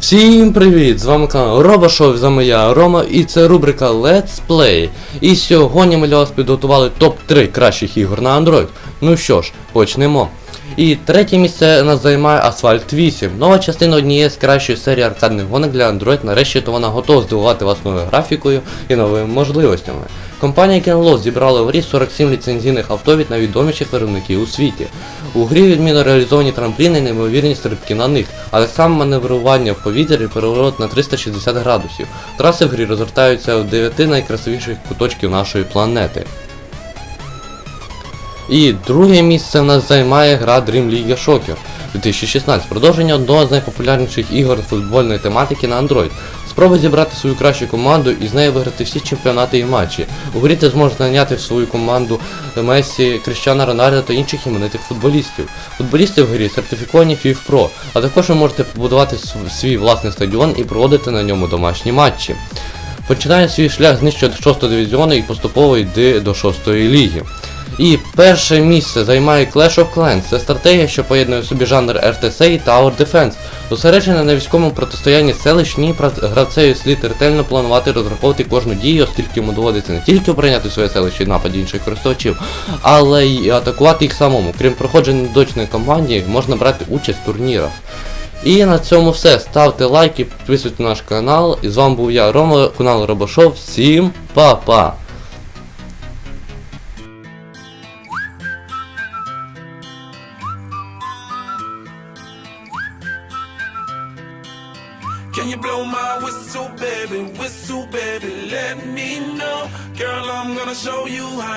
Всім привіт! З вами канал Робошов, з вами я, Рома, і це рубрика Let's Play. І сьогодні ми для вас підготували топ-3 кращих ігор на Android. Ну що ж, почнемо. І третє місце нас займає Asphalt 8. Нова частина однієї з кращої серії аркадних гонок для Android. Нарешті то вона готова здивувати вас новою графікою і новими можливостями. Компанія Kenloss зібрала в грі 47 ліцензійних авто від найвідоміших виробників у світі. У грі відмінно реалізовані трампліни і неймовірні стрибки на них, а так само маневрування в повітрі переворот на 360 градусів. Траси в грі розгортаються в 9 найкрасивіших куточків нашої планети. І друге місце в нас займає гра Dream League Shocker 2016, продовження одного з найпопулярніших ігор футбольної тематики на Android. Спроби зібрати свою кращу команду і з нею виграти всі чемпіонати і матчі. У грі ти зможеш наняти в свою команду Месі, Кріщана Рональда та інших іменитих футболістів. Футболісти в грі сертифіковані FIF Pro, а також ви можете побудувати свій власний стадіон і проводити на ньому домашні матчі. Починає свій шлях з нижче 6 дивізіону і поступово йде до 6 ліги. І перше місце займає Clash of Clans. Це стратегія, що поєднує в собі жанр RTC і Tower Defense. Зосереджена на військовому протистоянні селищні гравцею слід ретельно планувати розраховувати кожну дію, оскільки йому доводиться не тільки обороняти своє селище від нападів інших користувачів, але й атакувати їх самому. Крім проходження дочної кампанії, можна брати участь в турнірах. І на цьому все. Ставте лайки, підписуйтесь на наш канал. І з вами був я, Рома, канал Робошов. Всім па-па! Can you blow my whistle, baby? Whistle, baby, let me know. Girl, I'm gonna show you how.